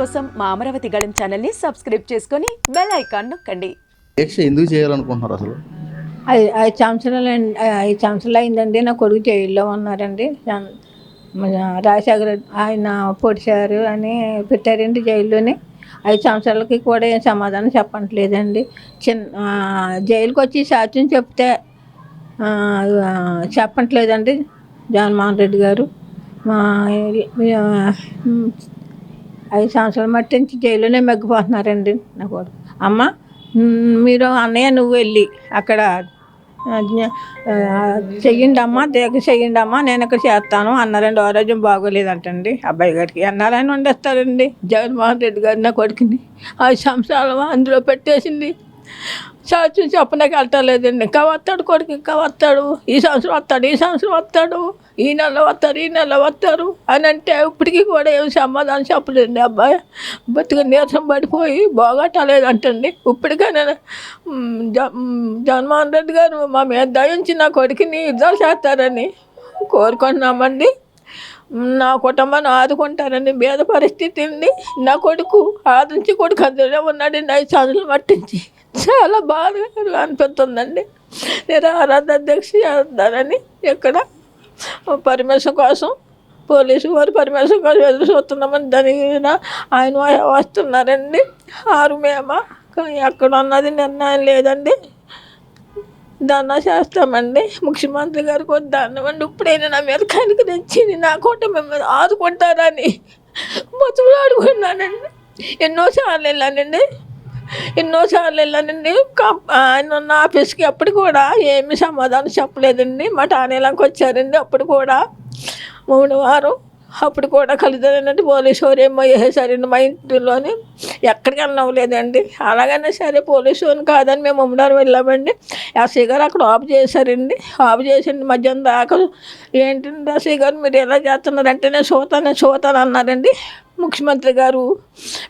కోసం మా అమరావతి గళం ఛానల్ని సబ్స్క్రైబ్ చేసుకొని బెల్ ఐకాన్ నొక్కండి. దీక్ష ఎందుకు చేయాలనుకుంటున్నారు అసలు? ఐదు ఐదు సంవత్సరాలు ఐదు సంవత్సరాలు అయిందండి నా కొడుకు జైల్లో ఉన్నారండి. రాజశేఖర రెడ్డి ఆయన పొడిచారు అని పెట్టారండి జైల్లోనే. ఐదు సంవత్సరాలకి కూడా ఏం సమాధానం చెప్పట్లేదండి. చిన్న జైలుకి వచ్చి సాక్ష్యం చెప్తే చెప్పట్లేదండి జగన్మోహన్ రెడ్డి గారు. ఐదు సంవత్సరాల మట్టి నుంచి జైల్లోనే మగ్గిపోతున్నారండి నా కొడుకు. అమ్మ మీరు అన్నయ్య నువ్వు వెళ్ళి అక్కడ చెయ్యండి అమ్మ దేగ చెయ్యండి అమ్మ నేను ఇక్కడ చేస్తాను అన్నారండి. ఆరోగ్యం బాగోలేదంటండి అబ్బాయి గారికి. అన్నారని వండేస్తారండి జగన్మోహన్ రెడ్డి గారు నా కొడుకుని. ఐదు సంవత్సరాలు అందులో పెట్టేసింది. సాక్ష్యం చెప్పడానికి వెళ్ళలేదండి ఇంకా వస్తాడు కొడుకు ఇంకా వస్తాడు. ఈ సంవత్సరం వస్తాడు ఈ సంవత్సరం వస్తాడు. ఈ నెల వస్తారు ఈ నెల వస్తారు అని అంటే ఇప్పటికీ కూడా ఏం సమాధానం చెప్పలేదండి. అబ్బాయి బతికి నీరసం పడిపోయి బాగట్టలేదు అంటండి ఇప్పటికైనా జ- జగన్మోహన్ రెడ్డి గారు మా మీద దయించి నా కొడుకుని యుద్ధాలు చేస్తారని కోరుకుంటున్నామండి. నా కుటుంబాన్ని ఆదుకుంటారని పేద పరిస్థితి ఉంది నా కొడుకు ఆదించి కొడుకు అందులో ఉన్నాడు ఐదు సంవత్సరాలు పట్టించి. చాలా బాధగా అనిపిస్తుందండి. నేను ఆరాధన దీక్ష చేస్తానని ఇక్కడ పర్మిషన్ కోసం పోలీసు వారు పర్మిషన్ కోసం ఎదురు చూస్తున్నామని దాని మీద ఆయన వస్తున్నారండి. ఆరు మేమా కానీ ఎక్కడ ఉన్నది నిర్ణయం లేదండి. దండ చేస్తామండి. ముఖ్యమంత్రి గారికి కూడా ఇప్పుడైనా నా మీద కనుక తెచ్చింది నా కుటుంబం మీద ఆదుకుంటారని మొత్తం ఆడుకున్నానండి ఎన్నోసార్లు వెళ్ళానండి. ఎన్నోసార్లు వెళ్ళానండి ఆయన ఉన్న ఆఫీస్కి అప్పుడు కూడా ఏమి సమాధానం చెప్పలేదండి. మా ఠానేలాకి వచ్చారండి అప్పుడు కూడా. మూడు వారం. అప్పుడు కూడా కలిదానంటే పోలీసు వారు ఏమో వేసేసారండి మా ఇంటిలోని. ఎక్కడికి వెళ్ళవలేదండి అలాగైనా సరే పోలీసు వారిని కాదని మేము ఉమ్మడారు వెళ్ళామండి. ఎస్ఐ గారు అక్కడ ఆఫ్ చేశారండి. ఆఫ్ చేసింది మధ్యాహ్నం దాకా. ఏంటండి ఎస్ఐ గారు మీరు ఎలా చేస్తున్నారంటే నేను చూతాను నేను చూతాను అన్నారండి. ముఖ్యమంత్రి గారు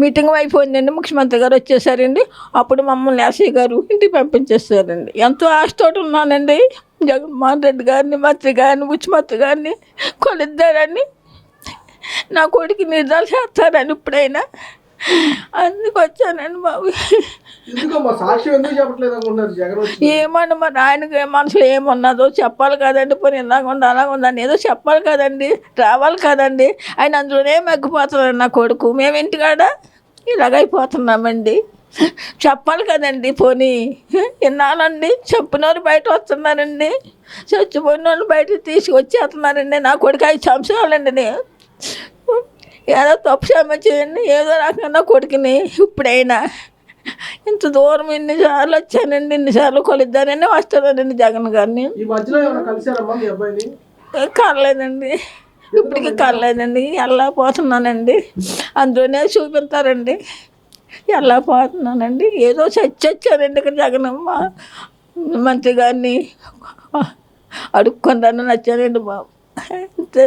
మీటింగ్ అయిపోయిందండి. ముఖ్యమంత్రి గారు వచ్చేసారండి. అప్పుడు మమ్మల్ని యాసయ్య గారు ఇంటికి పంపించేస్తారండి. ఎంతో ఆశతోటి ఉన్నానండి. జగన్మోహన్ రెడ్డి గారిని మంత్రి గారిని ముఖ్యమంత్రి గారిని కొలిద్దారని. నా కొడుకు నిర్ధారణ చేస్తారని ఇప్పుడైనా అందుకు వచ్చానండి బాబు ఏమన్నా మరి ఆయనకి మనసులో ఏమున్నదో చెప్పాలి కదండి. పోనీ ఇలాగ ఉంది అలాగ ఉందని ఏదో చెప్పాలి కదండి. రావాలి కదండి. ఆయన అందులోనే మగ్గిపోతున్నాడు నా కొడుకు. మేము ఇంటికాడ ఇలాగైపోతున్నామండి చెప్పాలి కదండి పోనీ. విన్నానండి చెప్పిన వాళ్ళు బయట వస్తున్నారండి. చచ్చిపోయిన వాళ్ళు బయట తీసుకొచ్చేస్తున్నారండి. నా కొడుకు ఐదు సంవత్సరాలండి నేను. ఏదో తప్పు క్షమ చేయండి ఏదో రకంగా కొడుకుని ఇప్పుడైనా. ఇంత దూరం ఎన్నిసార్లు వచ్చానండి ఎన్నిసార్లు కొలిద్దానని వస్తానండి జగన్ గారిని. కర్లేదండి. ఇప్పటికీ కర్లేదండి. ఎలా పోతున్నానండి? అందులోనే చూపిస్తారండి ఎలా పోతున్నానండి? ఏదో చచ్చొచ్చానండి ఇక్కడ జగనమ్మ మంత్రి గారిని అడుక్కుందాను నచ్చానండి బాబు. అంతే.